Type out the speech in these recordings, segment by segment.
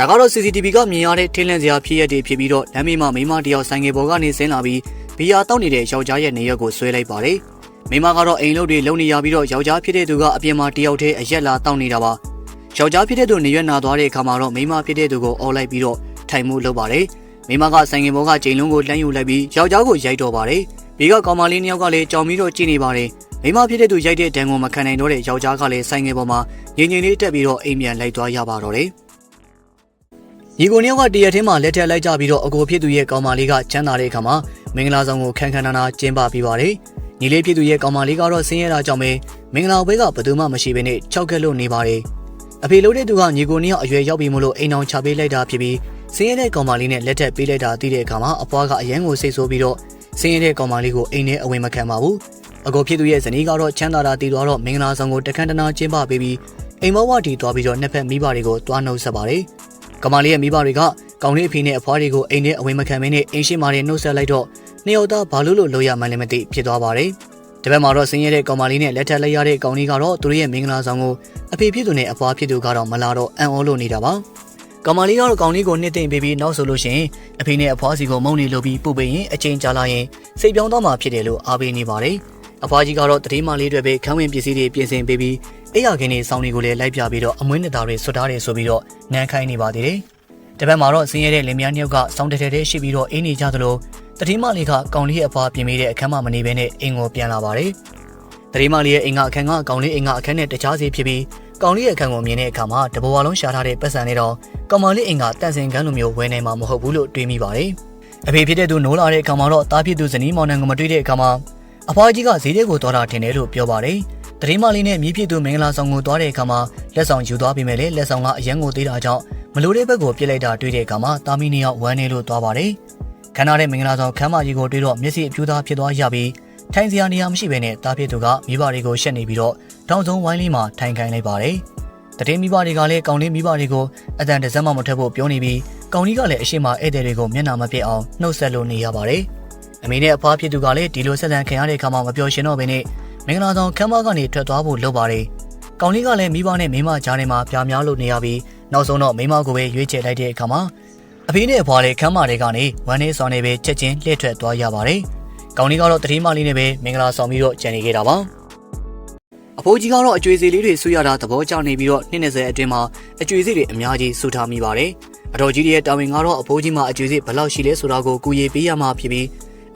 ဒါကတော့ CCTV ကမြင်ရတဲ့ထင်းလန့်စရာဖြစ်ရတဲ့ဖြစ်ပြီးတော့လမ်းမေးမှာမိမတယောက်ဆိုင်ငယ်ပေါ်ကနေဆင်းလာပြီးဘီယာတောက်နေတဲ့ယောက်ျားရဲ့နေရက်ကိုဆွဲလိုက်ပါတယ်မိမကတော့အိမ်လုတ်တွေလုံနေရပြီးတော့ယောက်ျားဖြစ်တဲ့သူကအပြင်မှာတယောက်တည်းအရက်လာတောက်နေတာပါယောက်ျားဖြစ်တဲ့သူနေရွက်နာသွားတဲ့အခါမှာတော့မိမဖြစ်တဲ့သူကိုအော်လိုက်ပြီးတော့ထိုင်မှုလုပ်ပါတယ်မိမကဆိုင်ငယ်ပေါ်ကချိန်လုံးကိုလှမ်းယူလိုက်ပြီးယောက်ျားကိုရိုက်တော့ပါတယ်ဘီကကောင်မလေးနှစ်ယောက်ကလည်းကြောင်ပြီးတော့ကြည့်နေပါတယ်မိမဖြစ်တဲ့သူရိုက်တဲ့တန်ကိုမခံနိုင်တော့တဲ့ယောက်ျားကလည်းဆိုင်ငယ်ပေါ်မှာငြိမ်ငြိမ်လေးတက်ပြီးတော့အိမ်ပြန်လိုက်သွားရပါတော့တယ် ညီကိုနှစ်ယောက်ကတရက်ထင်းမှာလက်ထက်လိုက်ကြပြီးတော့အကိုဖြစ်သူရဲ့ကောင်မလေးကချမ်းသာတဲ့အခါမှာမင်္ဂလာဆောင်ကိုခန်းခန်းနာနာကျင်းပပြီးပါတယ်ညီလေးဖြစ်သူရဲ့ကောင်မလေးကတော့ဆင်းရဲတာကြောင့်ပဲမင်္ဂလာပွဲကဘယ်သူမှမရှိဘဲနဲ့ခြောက်ကက်လို့နေပါတယ်အဖေလို့တဲ့သူကညီကိုနှစ်ယောက်အရွယ်ရောက်ပြီမို့လို့အိမ်အောင်ချပေးလိုက်တာဖြစ်ပြီးဆင်းရဲတဲ့ကောင်မလေးနဲ့လက်ထက်ပေးလိုက်တာသိတဲ့အခါမှာအဖွားကအရန်ကိုစိတ်ဆိုးပြီးတော့ဆင်းရဲတဲ့ကောင်မလေးကိုအိမ်ထဲအဝင်မခံပါဘူးအကိုဖြစ်သူရဲ့ဇနီးကတော့ချမ်းသာတာတည်သွားတော့မင်္ဂလာဆောင်ကိုတခန်းတနာကျင်းပပေးပြီးအိမ်မဝတီသွားပြီးတော့နှစ်ဖက်မိဘတွေကိုတွားနှုတ်ဆက်ပါတယ် ကမာလေးရဲ့မိဘတွေကကောင်လေးအဖေနဲ့အဖွားတွေကိုအိမ်ထဲအဝင်မခံမင်းနဲ့အိမ်ရှိမာတွေနှုတ်ဆက်လိုက်တော့နှစ်ယောက်သားဘာလို့လို့လိုရမှန်းလည်းမသိဖြစ်သွားပါတယ်တပတ်မှာတော့ဆင်းရဲတဲ့ကောင်မလေးနဲ့လက်ထက်လိုက်ရတဲ့ကောင်လေးကတော့သူတို့ရဲ့မင်္ဂလာဆောင်ကိုအဖေဖြစ်သူနဲ့အဖွားဖြစ်သူကတော့မလာတော့အံ့ဩလို့နေတာပါကောင်မလေးကတော့ကောင်လေးကိုနှစ်သိမ့်ပေးပြီးနောက်ဆိုလို့ရှိရင်အဖေနဲ့အဖွားစီကိုမုံနေလို့ပြီးပို့ပေးရင်အချိန်ကြာလာရင်စိတ်ပြောင်းသွားမှာဖြစ်တယ်လို့အားပေးနေပါတယ် အဖွားကြီးကတော့တတိမလေးတွေပဲခန်းဝင်ပစ္စည်းတွေပြင်ဆင်ပေးပြီးအိယာခင်းတွေစောင်းတွေကိုလည်းလိုက်ပြပြီးတော့အမွှေးနှစ်သားတွေဆွတ်ထားတယ်ဆိုပြီးတော့နန်းခိုင်းနေပါသေးတယ်တပတ်မှာတော့ဆင်းရဲတဲ့လင်မယားနှစ်ယောက်ကစောင်းတဲတဲရှိပြီးတော့အင်းနေကြသလိုတတိမလေးကကောင်လေးရဲ့အဖွားပြင်ပေးတဲ့အခန်းမမနေဘဲနဲ့အင်ကိုပြန်လာပါတယ်တတိမလေးရဲ့အိမ်ကအခန်းကကောင်လေးအိမ်ကအခန်းနဲ့တခြားစီဖြစ်ပြီးကောင်လေးရဲ့အခန်းကိုမြင်တဲ့အခါမှာတဘဝလုံးရှာထားတဲ့ပတ်စံနဲ့တော့ကောင်မလေးအိမ်ကတန့်စင်ကန်းလိုမျိုးဝယ်နေမှာမဟုတ်ဘူးလို့တွေးမိပါတယ်အဖေဖြစ်တဲ့သူနိုးလာတဲ့အခါမှာတော့တားဖြစ်သူဇနီးမောင်နှံကိုမတွေ့တဲ့အခါမှာ အဖွားကြီးကဈေးတဲ့ကိုတော်တာထင်တယ်လို့ပြောပါတယ်တတိမလေးနဲ့မြည်ဖြစ်သူမင်္ဂလာဆောင်ကိုသွားတဲ့အခါမှာလက်ဆောင်ယူသွားပြီးမဲ့လေလက်ဆောင်ကအရန်ကိုသေးတာကြောင့်မလိုတဲ့ဘက်ကိုပြစ်လိုက်တာတွေ့တဲ့အခါမှာတာမီနှစ်ယောက်ဝမ်းနေလို့သွားပါတယ်ခန္ဓာတဲ့မင်္ဂလာဆောင်ခမ်းမကြီးကိုတွေ့တော့မျက်စိအပြူသားဖြစ်သွားရပြီးထိုင်စရာနေရာမရှိဘဲနဲ့တားဖြစ်သူကမိဘတွေကိုရှက်နေပြီးတော့တောင်စုံဝိုင်းလေးမှာထိုင်ခိုင်းလိုက်ပါတယ်တတိမိဘတွေကလည်းကောင်းလေးမိဘတွေကိုအတန်တစက်မှမထက်ဖို့ပြောနေပြီးကောင်းကြီးကလည်းအရှိမဧည့်သည်တွေကိုမျက်နှာမပြတ်အောင်နှုတ်ဆက်လို့နေရပါတယ် အမေနဲ့အဖွားဖြစ်သူကလည်းဒီလိုဆက်ဆံခံရတဲ့အခါမှာမပြောရှင်တော့ဘဲနဲ့မင်္ဂလာဆောင်ခမ်းမကနေထွက်သွားဖို့လုပ်ပါတယ်။ကောင်လေးကလည်းမိဘနဲ့မိမကြားထဲမှာပြားများလို့နေရပြီးနောက်ဆုံးတော့မိမကိုပဲရွေးချယ်လိုက်တဲ့အခါမှာအဖေနဲ့အဖွားလေးခမ်းမတွေကနေဝမ်းနေဆောင်နေပဲချက်ချင်းလှည့်ထွက်သွားရပါတယ်။ကောင်လေးကတော့တတိမလေးနဲ့ပဲမင်္ဂလာဆောင်ပြီးတော့ကြံနေခဲ့တာပါ။အဖိုးကြီးကတော့အကျွေးစီလေးတွေဆူရတာသဘောကျနေပြီးတော့နှစ်20အတွင်းမှာအကျွေးစီတွေအများကြီးဆူထားမိပါတယ်။အတော်ကြီးရဲ့တာဝန်ကတော့အဖိုးကြီးမှာအကျွေးစီဘယ်လောက်ရှိလဲဆိုတာကိုကူညီပေးရမှာဖြစ်ပြီး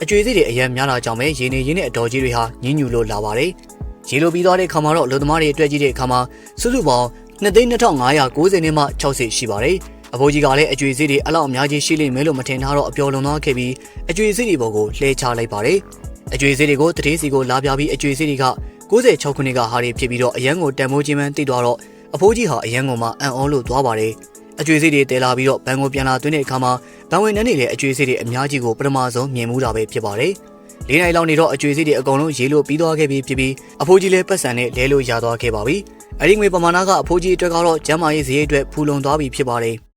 အကျွေးစီတွေအရင်များလာကြောင်းပဲရင်းနေရင်းနဲ့အတော်ကြီးတွေဟာညှဉ်းညူလို့လာပါတယ်။ရေလိုပြီးသွားတဲ့ခါမှာတော့အလုပ်သမားတွေအတွက်ကြီးတဲ့ခါမှာစုစုပေါင်း2,2590နဲ့မှ60ရှိပါတယ်။အဖိုးကြီးကလည်းအကျွေးစီတွေအလောက်အများကြီးရှိလိမ့်မယ်လို့မထင်ထားတော့အပျော်လွန်သွားခဲ့ပြီးအကျွေးစီတွေပေါ်ကိုလှဲချလိုက်ပါတယ်။အကျွေးစီတွေကိုတတိစီကိုလာပြပြီးအကျွေးစီတွေက96ခုနှစ်ကဟာတွေဖြစ်ပြီးတော့အရန်ကိုတန်မိုးချင်းမှန်းသိသွားတော့အဖိုးကြီးဟာအရန်ကိုမှအံ့ဩလို့သွားပါတယ်။ အကျွေးစီတွေတဲလာပြီးတော့ဘန်ကိုပြန်လာသွင်းတဲ့အခါမှာဘန်ဝင်နှန်းနေတဲ့အကျွေးစီတွေအများကြီးကိုပထမဆုံးမြင်မှုတာပဲဖြစ်ပါတယ်။လေးနိုင်လောက်နေတော့အကျွေးစီတွေအကုန်လုံးရေးလို့ပြီးသွားခဲ့ပြီးဖြစ်ပြီးအဖိုးကြီးလည်းပတ်စံနဲ့လဲလို့ရသွားခဲ့ပါပြီ။အဲဒီငွေပမာဏကအဖိုးကြီးအတွက်ကတော့ကျမ်းမာရေးဈေးအတွက်ဖူလုံသွားပြီဖြစ်ပါတယ်